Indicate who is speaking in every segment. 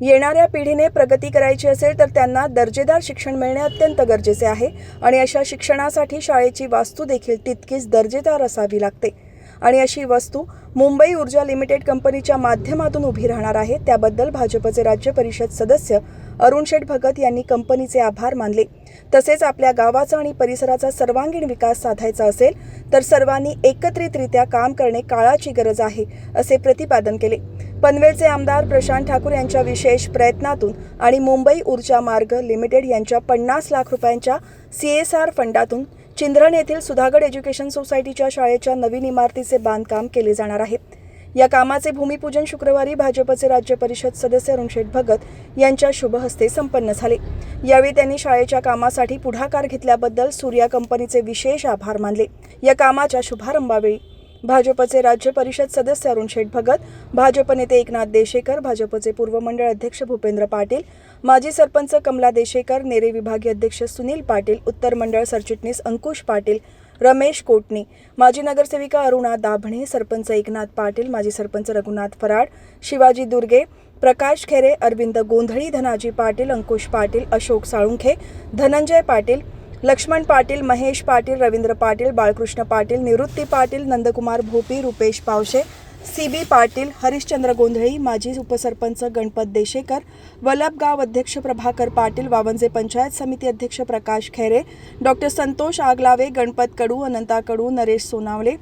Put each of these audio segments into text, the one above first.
Speaker 1: येणाऱ्या पिढीने प्रगती करायची असेल तर त्यांना दर्जेदार शिक्षण मिळणे अत्यंत गरजेचे आहे आणि अशा शिक्षणासाठी शाळेची वास्तू देखील तितकीच दर्जेदार असावी लागते. आणि अशी वस्तू मुंबई ऊर्जा लिमिटेड कंपनीच्या माध्यमातून उभी राहणार आहे. त्याबद्दल भाजपचे राज्य परिषद सदस्य अरुण शेठ भगत यांनी कंपनीचे आभार मानले. तसेच आपल्या गावाचा आणि परिसराचा सर्वांगीण विकास साधायचा असेल तर सर्वांनी एकत्रितरित्या काम करणे काळाची गरज आहे असे प्रतिपादन केले. पनवेलचे आमदार प्रशांत ठाकूर यांच्या विशेष प्रयत्नातून आणि मुंबई ऊर्जा मार्ग लिमिटेड यांच्या पन्नास लाख रुपयांच्या सी एस आर फंडातून चिंद्रन येथील सुधागड एज्युकेशन सोसायटीच्या शाळेच्या नवीन इमारतीचे बांधकाम केले जाणार आहे. या कामाचे भूमिपूजन शुक्रवारी भाजपचे राज्य परिषद सदस्य अरुणशेठ भगत यांच्या शुभहस्ते संपन्न झाले. यावेळी त्यांनी शाळेच्या कामासाठी पुढाकार घेतल्याबद्दल सूर्या कंपनीचे विशेष आभार मानले. या कामाच्या शुभारंभावेळी भाजपचे राज्य परिषद सदस्य अरुण शेठ भगत भाजप नेते एकनाथ देशेकर भाजपचे पूर्व मंडळ अध्यक्ष भूपेंद्र पाटील माजी सरपंच कमला देशेकर नेरे विभागीय अध्यक्ष सुनील पाटील उत्तर मंडळ सरचिटणीस अंकुश पाटील रमेश कोटणी माजी नगरसेविका अरुणा दाभणे सरपंच एकनाथ पाटील माजी सरपंच रघुनाथ फराड शिवाजी दुर्गे प्रकाश खेरे अरविंद गोंधळी धनाजी पाटील अंकुश पाटील अशोक साळुंखे धनंजय पाटील लक्ष्मण पाटील महेश पाटील रवींद्र पाटील बाळकृष्ण पाटील निवृत्ती पाटील नंदकुमार भोपी रुपेश पावशे सी बी पाटील हरिश्चंद्र गोंधळी माजी उपसरपंच गणपत देशेकर वल्लभगाव अध्यक्ष प्रभाकर पाटील वावंजे पंचायत समिती अध्यक्ष प्रकाश खैरे डॉक्टर संतोष आगलावे गणपत कडू अनंता कडू नरेश सोनावले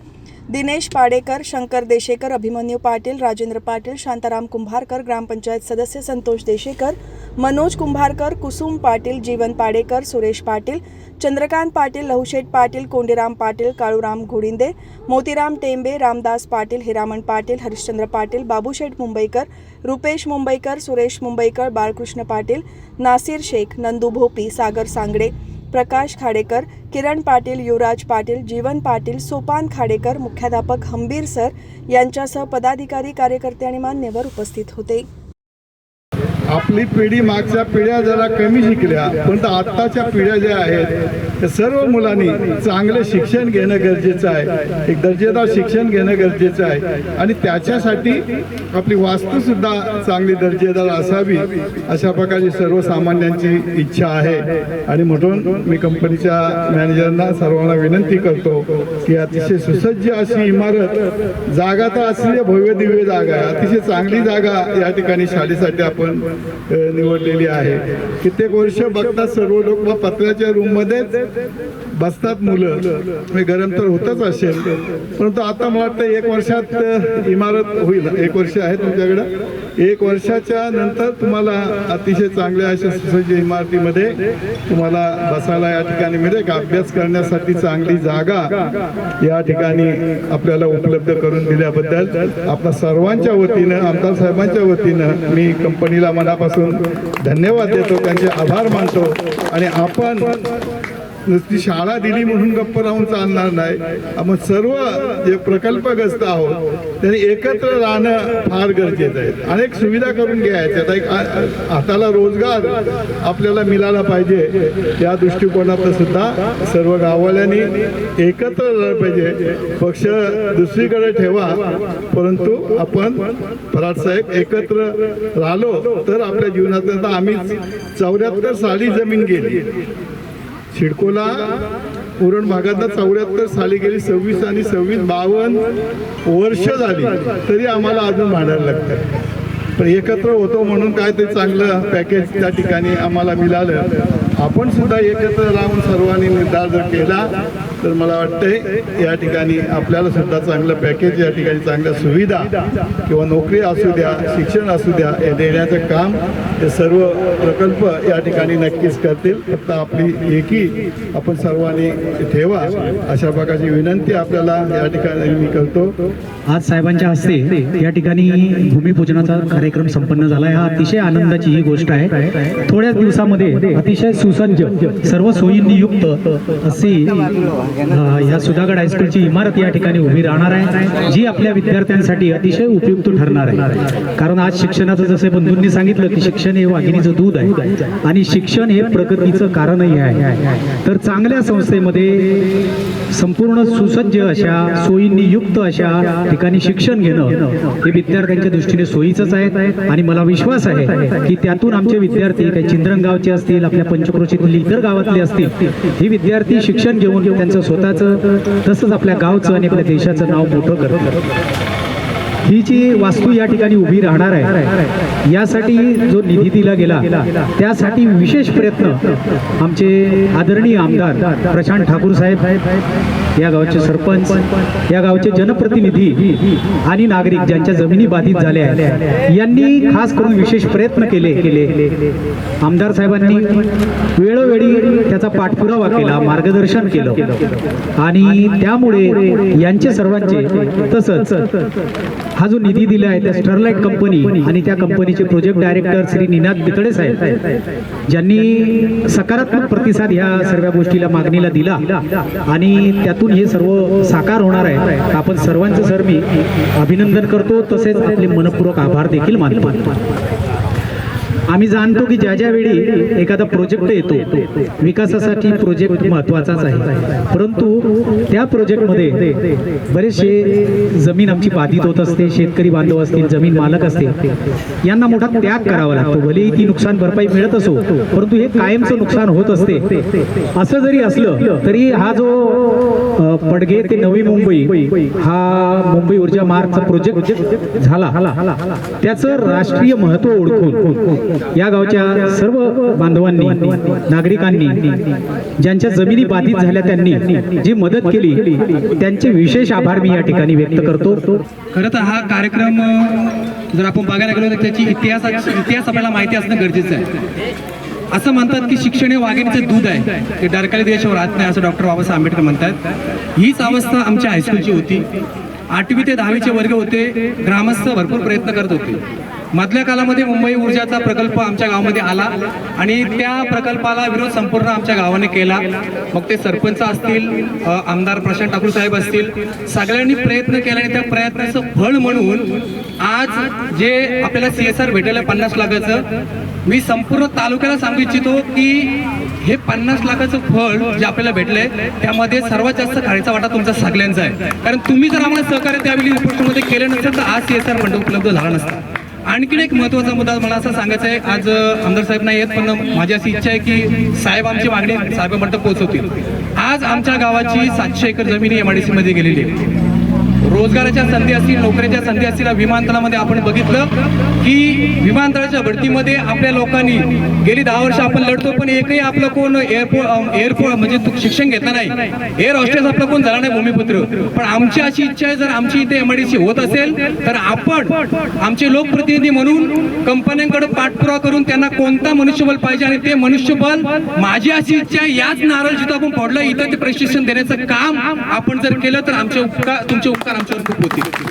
Speaker 1: दिनेश पाडेकर शंकर देशेकर अभिमन्यू पाटील राजेंद्र पाटील शांताराम कुंभारकर ग्रामपंचायत सदस्य संतोष देशेकर मनोज कुंभारकर कुसुम पाटील जीवन पाडेकर सुरेश पाटील चंद्रकांत पाटील लहुशेठ पाटील कोंडीराम पाटील काळूराम घोडिंदे मोतीराम टेंबे रामदास पाटील हिरामण पाटील हरिश्चंद्र पाटील बाबूशेठ मुंबईकर रुपेश मुंबईकर सुरेश मुंबईकर बाळकृष्ण पाटील नासिर शेख नंदू भोपी सागर सांगडे प्रकाश खाडेकर किरण पाटील युवराज पाटील जीवन पाटील सोपान खाडेकर मुख्याध्यापक हंबीर सर यांच्यासह पदाधिकारी कार्यकर्ते आणि मान्यवर उपस्थित होते.
Speaker 2: आपली पिढी मागच्या पिढ्या जरा कमी शिकल्या पण आत्ताच्या पिढ्या ज्या आहेत सर्व मुलांनी चांगले शिक्षण घेणं गरजेचं आहे. एक दर्जेदार शिक्षण घेणं गरजेचं आहे. आणि त्याच्यासाठी आपली वास्तूसुद्धा चांगली दर्जेदार असावी अशा प्रकारची सर्वसामान्यांची इच्छा आहे. आणि म्हणून मी कंपनीच्या मॅनेजरना सर्वांना विनंती करतो की अतिशय सुसज्ज अशी इमारत जागा तर असली भव्य दिव्य जागा आहे. अतिशय चांगली जागा या ठिकाणी शाळेसाठी आपण निवडलेली आहे. कित्येक वर्ष बघतात सर्व लोक पत्र्याच्या रूममध्येच बसतात मुलं. म्हणजे गरम तर होतच असेल. परंतु आता मला वाटतं एक वर्षात इमारत होईल. एक वर्ष आहे तुमच्याकडं. एक वर्षाच्या नंतर तुम्हाला अतिशय चांगल्या अशा सुसज्ज इमारतीमध्ये तुम्हाला बसायला या ठिकाणी मिळेल का? अभ्यास करण्यासाठी चांगली जागा या ठिकाणी आपल्याला उपलब्ध करून दिल्याबद्दल आपल्या सर्वांच्या वतीनं आमदार साहेबांच्या वतीनं मी कंपनीला मनापासून धन्यवाद देतो. त्यांचे आभार मानतो. आणि आपण नुसती शाळा दिली म्हणून गप्प राहून चालणार नाही. आपण सर्व जे प्रकल्पग्रस्त आहोत त्यांनी एकत्र राहणं फार गरजेचं आहे. अनेक सुविधा करून घ्यायच्या. आता एक हाताला रोजगार आपल्याला मिळाला पाहिजे या दृष्टिकोनातून सुद्धा सर्व गाववाल्यांनी एकत्र राहिलं पाहिजे. पक्ष दुसरीकडे ठेवा परंतु आपण फराट साहेब एकत्र राहिलो तर आपल्या जीवनात आम्ही चौऱ्याहत्तर साली जमीन गेली. शिडकोला उरण भागात चौऱ्याहत्तर साली गेली सव्वीस आणि सव्वीस बावन्न वर्ष झाली तरी आम्हाला अजून भांडायला लागतं. पण एकत्र होतो म्हणून काय ते चांगलं पॅकेज त्या ठिकाणी आम्हाला मिळालं. आपण सुद्धा एकत्र राहून सर्वांनी निर्धार जर केला तर मला वाटतंय या ठिकाणी आपल्याला सुद्धा चांगलं पॅकेज या ठिकाणी चांगल्या सुविधा किंवा नोकरी असू द्या शिक्षण असू द्या हे देण्याचं काम हे सर्व प्रकल्प या ठिकाणी नक्कीच करतील. फक्त आपली एकी आपण सर्वांनी ठेवा अशा प्रकारची विनंती आपल्याला या ठिकाणी मी करतो.
Speaker 3: आज साहेबांच्या हस्ते या ठिकाणी भूमिपूजनाचा कार्यक्रम संपन्न झाला आहे. हा अतिशय आनंदाची ही गोष्ट आहे. थोड्याच दिवसामध्ये अतिशय सुसज्ज सर्व सोयींनी युक्त असे या सुधागड हायस्कूलची इमारत या ठिकाणी उभी राहणार आहे जी आपल्या विद्यार्थ्यांसाठी अतिशय उपयुक्त ठरणार आहे. कारण आज शिक्षणाचं जसे बंधूंनी सांगितलं की शिक्षण हे वाघिणीचं दूध आहे. आणि शिक्षण हे प्रगतीचं कारणही आहे. तर चांगल्या संस्थेमध्ये संपूर्ण सुसज्ज अशा सोयींनी युक्त अशा ठिकाणी शिक्षण घेणं हे विद्यार्थ्यांच्या दृष्टीने सोयीचंच आहे. आणि मला विश्वास आहे की त्यातून आमचे विद्यार्थी काही चिंद्रंगावचे असतील आपल्या पंचक्रोशीतील इतर गावातले असतील हे विद्यार्थी शिक्षण घेऊन त्यांचं स्वतःचं तसंच आपल्या गावचं आणि आपल्या देशाचं नाव मोठं करतात ही जी वास्तू या ठिकाणी उभी राहणार आहे यासाठी जो निधी दिला गेला त्यासाठी विशेष प्रयत्न आमचे आदरणीय आमदार प्रशांत ठाकूर साहेब या गावचे सरपंच या गावचे जनप्रतिनिधी आणि नागरिक ज्यांच्या जमिनी बाधित झाल्या आहेत यांनी खास करून विशेष प्रयत्न केले. केले आमदार साहेबांनी वेळोवेळी त्याचा पाठपुरावा केला मार्गदर्शन केलं. आणि त्यामुळे यांचे सर्वांचे तसंच हा जो निधी दिला आहे त्या स्टरलाइट कंपनी आणि त्या कंपनीचे प्रोजेक्ट डायरेक्टर श्री निनाद बितडे साहेब ज्यांनी सकारात्मक प्रतिसाद ह्या सर्व गोष्टीला मागणीला दिला आणि त्यातून हे सर्व साकार होणार आहे. आपण सर्वांचं सर मी अभिनंदन करतो. तसेच आपले मनपूर्वक आभार देखील मानतो. आम्ही जाणतो की ज्या ज्या वेळी एखादा प्रोजेक्ट येतो विकासासाठी प्रोजेक्ट महत्वाचाच आहे. परंतु त्या प्रोजेक्टमध्ये बरेचसे जमीन आमची बाधित होत असते शेतकरी बांधव असतील जमीन मालक असतील यांना मोठा त्याग करावा लागतो. भलेही ती नुकसान भरपाई मिळत असो परंतु हे कायमचं नुकसान होत असते. असं जरी असलं तरी हा जो पडगे ते नवी मुंबई हा मुंबई ऊर्जा मार्गचा प्रोजेक्ट झाला. त्याचं राष्ट्रीय महत्त्व ओळखून या गावच्या सर्व बांधवांनी नागरिकांनी ज्यांच्या जमिनी बाधित झाल्या त्यांनी जी मदत केली त्यांचे विशेष आभार मी या ठिकाणी व्यक्त करतो.
Speaker 4: खरं तर हा कार्यक्रम जर आपण बघायला गेलो तर त्याची इतिहास इतिहास आपल्याला माहिती असणं गरजेचं आहे. असं म्हणतात की शिक्षण हे वाघिणीचं दूध आहे. ते डरकाली देशावर राहत नाही असं डॉक्टर बाबासाहेब आंबेडकर म्हणतात. हीच अवस्था आमच्या हायस्कूलची होती. आठवी ते दहावीचे वर्ग होते. ग्रामस्थ भरपूर प्रयत्न करत होते. मधल्या काळामध्ये मुंबई ऊर्जाचा प्रकल्प आमच्या गावामध्ये आला आणि त्या प्रकल्पाला विरोध संपूर्ण आमच्या गावाने केला. मग ते सरपंच असतील आमदार प्रशांत ठाकूर साहेब असतील सगळ्यांनी प्रयत्न केला आणि त्या प्रयत्नाचं फळ म्हणून आज जे आपल्याला सी एस आर भेटेल पन्नास लाखाचं मी संपूर्ण तालुक्याला सांगू इच्छितो की हे पन्नास लाखाचं फळ जे आपल्याला भेटलंय त्यामध्ये सर्वात जास्त खाण्याचा वाटा तुमचा सगळ्यांचा आहे. कारण तुम्ही जर आम्हाला सहकार्य त्यावेळी पोस्टमध्ये केलं नसेल तर आज सी एस आर फंड उपलब्ध झाला नसता. आणखीन एक महत्त्वाचा मुद्दा मला असं सांगायचं आहे आज आमदार साहेब नाही आहेत पण माझी अशी इच्छा आहे की साहेब आमची मागणी साहेबांपर्यंत पोहोचवतील. आज आमच्या गावाची सातशे एकर जमीन एम आय डी मध्ये गेलेली आहे. रोजगाराच्या संधी असतील नोकऱ्याच्या संधी असतील विमानतळामध्ये आपण बघितलं की विमानतळाच्या भरतीमध्ये आपल्या लोकांनी गेली दहा वर्ष आपण लढतो पण एकही आपलं कोण एअरपोर्ट एअरपोर्ट म्हणजे शिक्षण घेतलं नाही. एअर हॉस्टेल आपलं कोण झाला नाही भूमिपुत्र. पण आमची अशी इच्छा आहे जर आमची इथे एमआयडीसी होत असेल तर आपण आमचे लोकप्रतिनिधी म्हणून कंपन्यांकडे पाठपुरावा करून त्यांना कोणता मनुष्यबळ पाहिजे आणि ते मनुष्यबळ माझी अशी इच्छा आहे याच नारळ जिथं आपण पडलं इथं ते प्रशिक्षण देण्याचं काम आपण जर केलं तर आमचे उपकार तुमचे उपकार রামচন্দ্র প্রতীক।